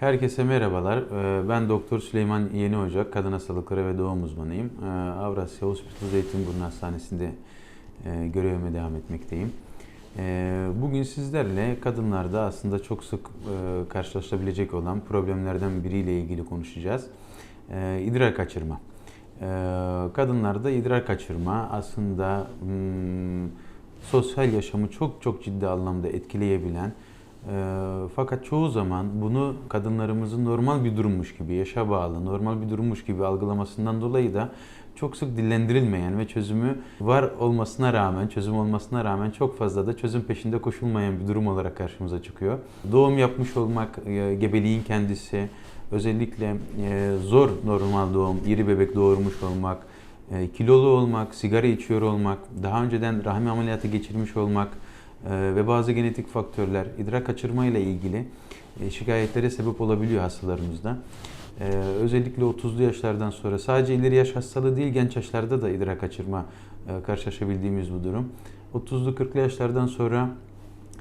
Herkese merhabalar. Ee, Ben Doktor Süleyman Yeni Ocak, kadın hastalıkları ve doğum uzmanıyım. Ee, Avrasya Hospital Zeytinburnu Hastanesi'nde e, görevime devam etmekteyim. Ee, Bugün sizlerle kadınlarda aslında çok sık e, karşılaşılabilecek olan problemlerden biriyle ilgili konuşacağız. İdrar kaçırma. Kadınlarda idrar kaçırma aslında hmm, sosyal yaşamı çok çok ciddi anlamda etkileyebilen ee, fakat çoğu zaman bunu kadınlarımızın normal bir durummuş gibi, yaşa bağlı, normal bir durummuş gibi algılamasından dolayı da çok sık dillendirilmeyen ve çözümü var olmasına rağmen, çözüm olmasına rağmen çok fazla da çözüm peşinde koşulmayan bir durum olarak karşımıza çıkıyor. Doğum yapmış olmak, e, gebeliğin kendisi, özellikle e, zor normal doğum, iri bebek doğurmuş olmak, e, kilolu olmak, sigara içiyor olmak, daha önceden rahim ameliyatı geçirmiş olmak, ve bazı genetik faktörler idrar kaçırma ile ilgili e, şikayetlere sebep olabiliyor hastalarımızda. Ee, Özellikle 30'lu yaşlardan sonra sadece ileri yaş hastalığı değil genç yaşlarda da idrar kaçırma e, karşılaşabildiğimiz bu durum. 30'lu 40'lı yaşlardan sonra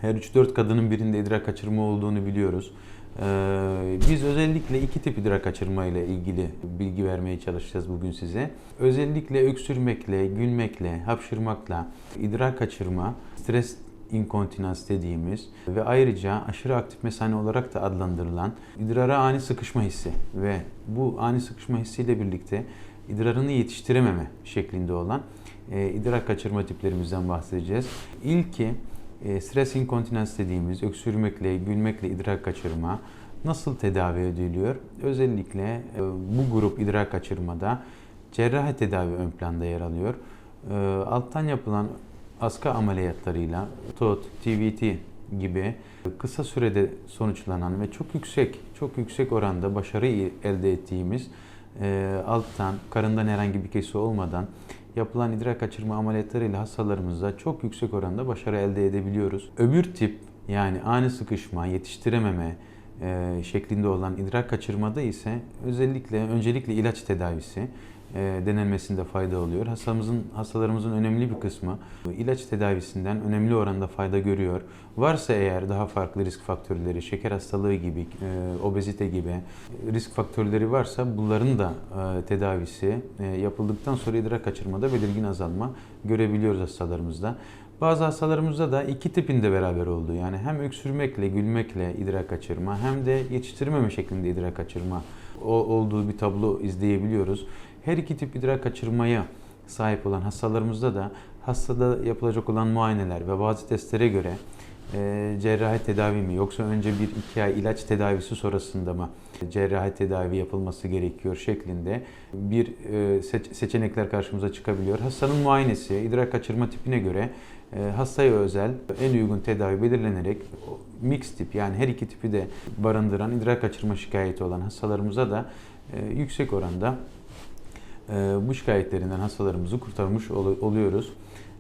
her 3-4 kadının birinde idrar kaçırma olduğunu biliyoruz. Ee, Biz özellikle iki tip idrar kaçırma ile ilgili bilgi vermeye çalışacağız bugün size. Özellikle öksürmekle, gülmekle, hapşırmakla idrar kaçırma, stres inkontinans dediğimiz ve ayrıca aşırı aktif mesane olarak da adlandırılan idrara ani sıkışma hissi ve bu ani sıkışma hissiyle birlikte idrarını yetiştirememe şeklinde olan e, idrar kaçırma tiplerimizden bahsedeceğiz. İlki e, stres inkontinans dediğimiz öksürmekle, gülmekle idrar kaçırma nasıl tedavi ediliyor? Özellikle e, bu grup idrar kaçırmada cerrahi tedavi ön planda yer alıyor. E, alttan yapılan aska ameliyatlarıyla TOT, TVT gibi kısa sürede sonuçlanan ve çok yüksek, çok yüksek oranda başarı elde ettiğimiz e, alttan, karından herhangi bir kesi olmadan yapılan idrar kaçırma ameliyatlarıyla hastalarımızda çok yüksek oranda başarı elde edebiliyoruz. Öbür tip yani ani sıkışma, yetiştirememe e, şeklinde olan idrar kaçırmada ise özellikle öncelikle ilaç tedavisi denenmesinde fayda oluyor. Hastamızın, hastalarımızın önemli bir kısmı ilaç tedavisinden önemli oranda fayda görüyor. Varsa eğer daha farklı risk faktörleri, şeker hastalığı gibi, e, obezite gibi risk faktörleri varsa bunların da e, tedavisi e, yapıldıktan sonra idrar kaçırmada belirgin azalma görebiliyoruz hastalarımızda. Bazı hastalarımızda da iki tipinde beraber olduğu yani hem öksürmekle, gülmekle idrar kaçırma hem de yetiştirmeme şeklinde idrar kaçırma olduğu bir tablo izleyebiliyoruz. Her iki tip idrar kaçırmaya sahip olan hastalarımızda da hastada yapılacak olan muayeneler ve bazı testlere göre e, cerrahi tedavi mi yoksa önce bir iki ay ilaç tedavisi sonrasında mı cerrahi tedavi yapılması gerekiyor şeklinde bir e, seç- seçenekler karşımıza çıkabiliyor. Hastanın muayenesi idrar kaçırma tipine göre e, hastaya özel en uygun tedavi belirlenerek mix tip yani her iki tipi de barındıran idrar kaçırma şikayeti olan hastalarımıza da e, yüksek oranda bu şikayetlerinden hastalarımızı kurtarmış ol- oluyoruz.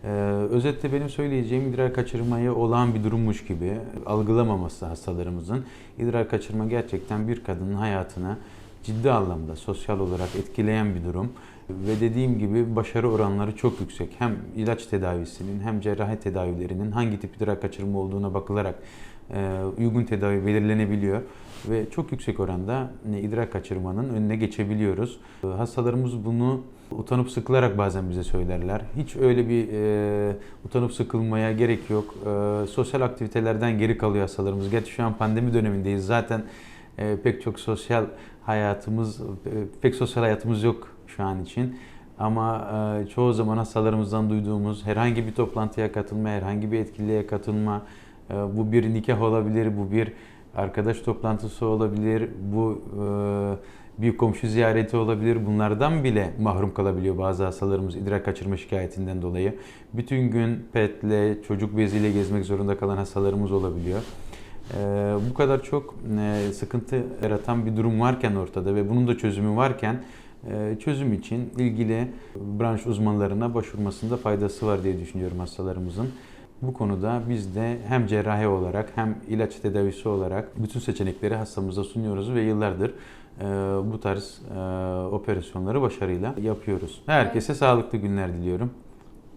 E, özetle benim söyleyeceğim idrar kaçırmayı olağan bir durummuş gibi algılamaması hastalarımızın. İdrar kaçırma gerçekten bir kadının hayatına ciddi anlamda sosyal olarak etkileyen bir durum. Ve dediğim gibi başarı oranları çok yüksek. Hem ilaç tedavisinin hem cerrahi tedavilerinin hangi tip idrar kaçırma olduğuna bakılarak e, uygun tedavi belirlenebiliyor ve çok yüksek oranda e, idrar kaçırmanın önüne geçebiliyoruz. E, Hastalarımız bunu utanıp sıkılarak bazen bize söylerler. Hiç öyle bir e, utanıp sıkılmaya gerek yok. E, sosyal aktivitelerden geri kalıyor hastalarımız. Gerçi şu an pandemi dönemindeyiz. Zaten e, pek çok sosyal hayatımız, e, pek sosyal hayatımız yok şu an için. Ama e, çoğu zaman hastalarımızdan duyduğumuz herhangi bir toplantıya katılma, herhangi bir etkinliğe katılma, e, bu bir nikah olabilir, bu bir arkadaş toplantısı olabilir, bu e, bir komşu ziyareti olabilir. Bunlardan bile mahrum kalabiliyor bazı hastalarımız idrar kaçırma şikayetinden dolayı. Bütün gün petle, çocuk beziyle gezmek zorunda kalan hastalarımız olabiliyor. Ee, bu kadar çok e, sıkıntı yaratan bir durum varken ortada ve bunun da çözümü varken e, çözüm için ilgili branş uzmanlarına başvurmasında faydası var diye düşünüyorum hastalarımızın. Bu konuda biz de hem cerrahi olarak hem ilaç tedavisi olarak bütün seçenekleri hastamıza sunuyoruz ve yıllardır e, bu tarz e, operasyonları başarıyla yapıyoruz. Herkese sağlıklı günler diliyorum.